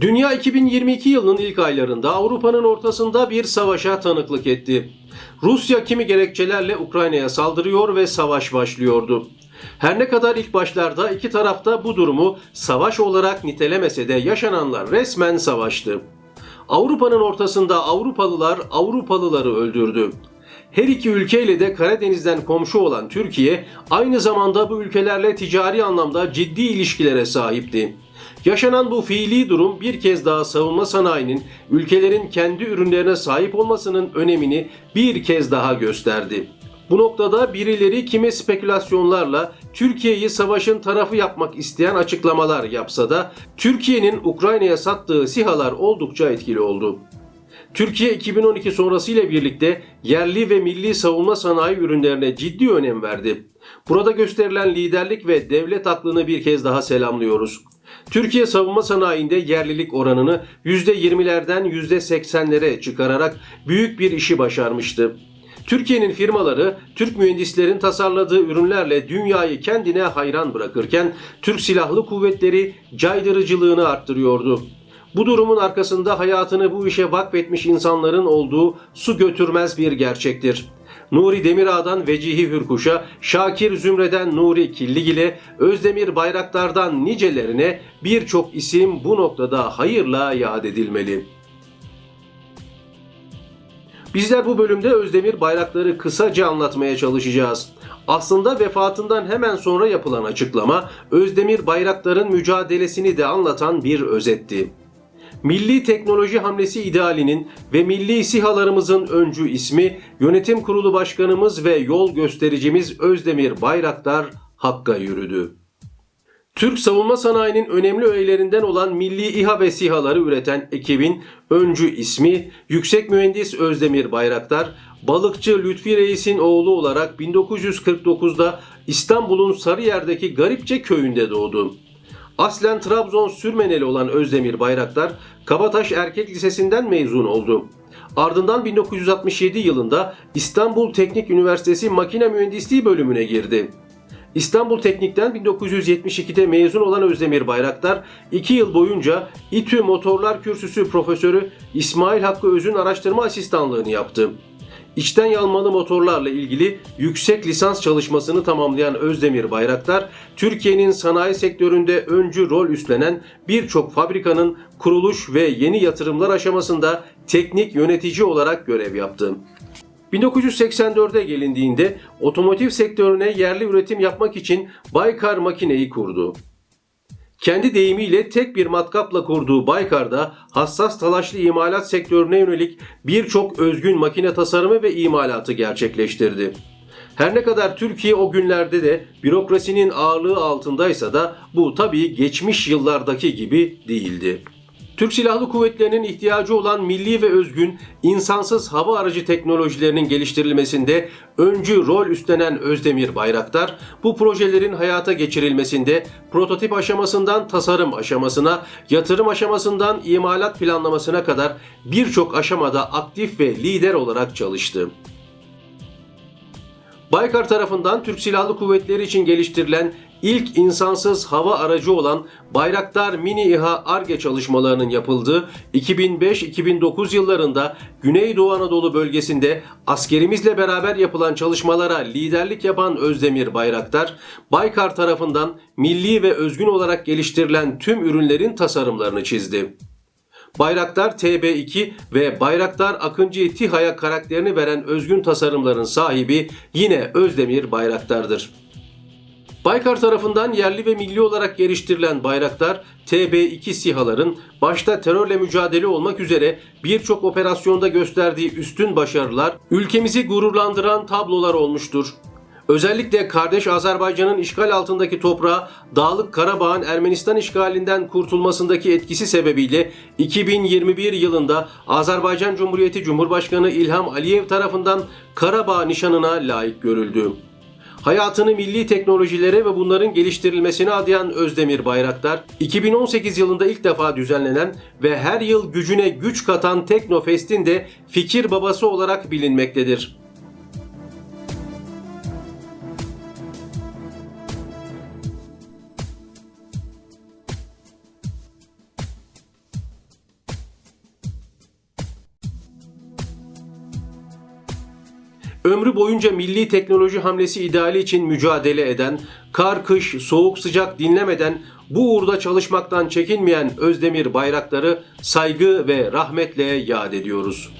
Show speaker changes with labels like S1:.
S1: Dünya 2022 yılının ilk aylarında Avrupa'nın ortasında bir savaşa tanıklık etti. Rusya kimi gerekçelerle Ukrayna'ya saldırıyor ve savaş başlıyordu. Her ne kadar ilk başlarda iki tarafta bu durumu savaş olarak nitelemese de yaşananlar resmen savaştı. Avrupa'nın ortasında Avrupalılar Avrupalıları öldürdü. Her iki ülkeyle de Karadeniz'den komşu olan Türkiye aynı zamanda bu ülkelerle ticari anlamda ciddi ilişkilere sahipti. Yaşanan bu fiili durum bir kez daha savunma sanayinin ülkelerin kendi ürünlerine sahip olmasının önemini bir kez daha gösterdi. Bu noktada birileri kimi spekülasyonlarla Türkiye'yi savaşın tarafı yapmak isteyen açıklamalar yapsa da Türkiye'nin Ukrayna'ya sattığı sihalar oldukça etkili oldu. Türkiye 2012 sonrasıyla birlikte yerli ve milli savunma sanayi ürünlerine ciddi önem verdi. Burada gösterilen liderlik ve devlet aklını bir kez daha selamlıyoruz. Türkiye savunma sanayinde yerlilik oranını %20'lerden %80'lere çıkararak büyük bir işi başarmıştı. Türkiye'nin firmaları Türk mühendislerin tasarladığı ürünlerle dünyayı kendine hayran bırakırken Türk Silahlı Kuvvetleri caydırıcılığını arttırıyordu. Bu durumun arkasında hayatını bu işe vakfetmiş insanların olduğu su götürmez bir gerçektir. Nuri Demirağ'dan Vecihi Hürkuş'a, Şakir Zümre'den Nuri Killigil'e, Özdemir Bayraktar'dan nicelerine birçok isim bu noktada hayırla yad edilmeli. Bizler bu bölümde Özdemir Bayraktar'ı kısaca anlatmaya çalışacağız. Aslında vefatından hemen sonra yapılan açıklama Özdemir Bayraktar'ın mücadelesini de anlatan bir özetti. Milli Teknoloji Hamlesi idealinin ve milli sihalarımızın öncü ismi Yönetim Kurulu Başkanımız ve yol göstericimiz Özdemir Bayraktar Hakk'a yürüdü. Türk savunma sanayinin önemli öğelerinden olan milli İHA ve SİHA'ları üreten ekibin öncü ismi Yüksek Mühendis Özdemir Bayraktar, balıkçı Lütfi Reis'in oğlu olarak 1949'da İstanbul'un Sarıyer'deki Garipçe köyünde doğdu. Aslen Trabzon Sürmeneli olan Özdemir Bayraktar, Kabataş Erkek Lisesi'nden mezun oldu. Ardından 1967 yılında İstanbul Teknik Üniversitesi Makine Mühendisliği bölümüne girdi. İstanbul Teknik'ten 1972'de mezun olan Özdemir Bayraktar 2 yıl boyunca İTÜ Motorlar Kürsüsü Profesörü İsmail Hakkı Öz'ün araştırma asistanlığını yaptı. İçten yanmalı motorlarla ilgili yüksek lisans çalışmasını tamamlayan Özdemir Bayraktar, Türkiye'nin sanayi sektöründe öncü rol üstlenen birçok fabrikanın kuruluş ve yeni yatırımlar aşamasında teknik yönetici olarak görev yaptı. 1984'e gelindiğinde otomotiv sektörüne yerli üretim yapmak için Baykar makineyi kurdu. Kendi deyimiyle tek bir matkapla kurduğu Baykar'da hassas talaşlı imalat sektörüne yönelik birçok özgün makine tasarımı ve imalatı gerçekleştirdi. Her ne kadar Türkiye o günlerde de bürokrasinin ağırlığı altındaysa da bu tabii geçmiş yıllardaki gibi değildi. Türk Silahlı Kuvvetleri'nin ihtiyacı olan milli ve özgün insansız hava aracı teknolojilerinin geliştirilmesinde öncü rol üstlenen Özdemir Bayraktar, bu projelerin hayata geçirilmesinde prototip aşamasından tasarım aşamasına, yatırım aşamasından imalat planlamasına kadar birçok aşamada aktif ve lider olarak çalıştı. Baykar tarafından Türk Silahlı Kuvvetleri için geliştirilen ilk insansız hava aracı olan Bayraktar Mini İHA ARGE çalışmalarının yapıldığı 2005-2009 yıllarında Güneydoğu Anadolu bölgesinde askerimizle beraber yapılan çalışmalara liderlik yapan Özdemir Bayraktar, Baykar tarafından milli ve özgün olarak geliştirilen tüm ürünlerin tasarımlarını çizdi. Bayraktar TB2 ve Bayraktar Akıncı TİHA'ya karakterini veren özgün tasarımların sahibi yine Özdemir Bayraktar'dır. Baykar tarafından yerli ve milli olarak geliştirilen Bayraktar TB2 SİHA'ların başta terörle mücadele olmak üzere birçok operasyonda gösterdiği üstün başarılar ülkemizi gururlandıran tablolar olmuştur. Özellikle kardeş Azerbaycan'ın işgal altındaki toprağı Dağlık Karabağ'ın Ermenistan işgalinden kurtulmasındaki etkisi sebebiyle 2021 yılında Azerbaycan Cumhuriyeti Cumhurbaşkanı İlham Aliyev tarafından Karabağ nişanına layık görüldü. Hayatını milli teknolojilere ve bunların geliştirilmesine adayan Özdemir Bayraktar, 2018 yılında ilk defa düzenlenen ve her yıl gücüne güç katan Teknofest'in de fikir babası olarak bilinmektedir. Ömrü boyunca milli teknoloji hamlesi ideali için mücadele eden, kar kış, soğuk sıcak dinlemeden bu uğurda çalışmaktan çekinmeyen Özdemir Bayraktar'ı saygı ve rahmetle yad ediyoruz.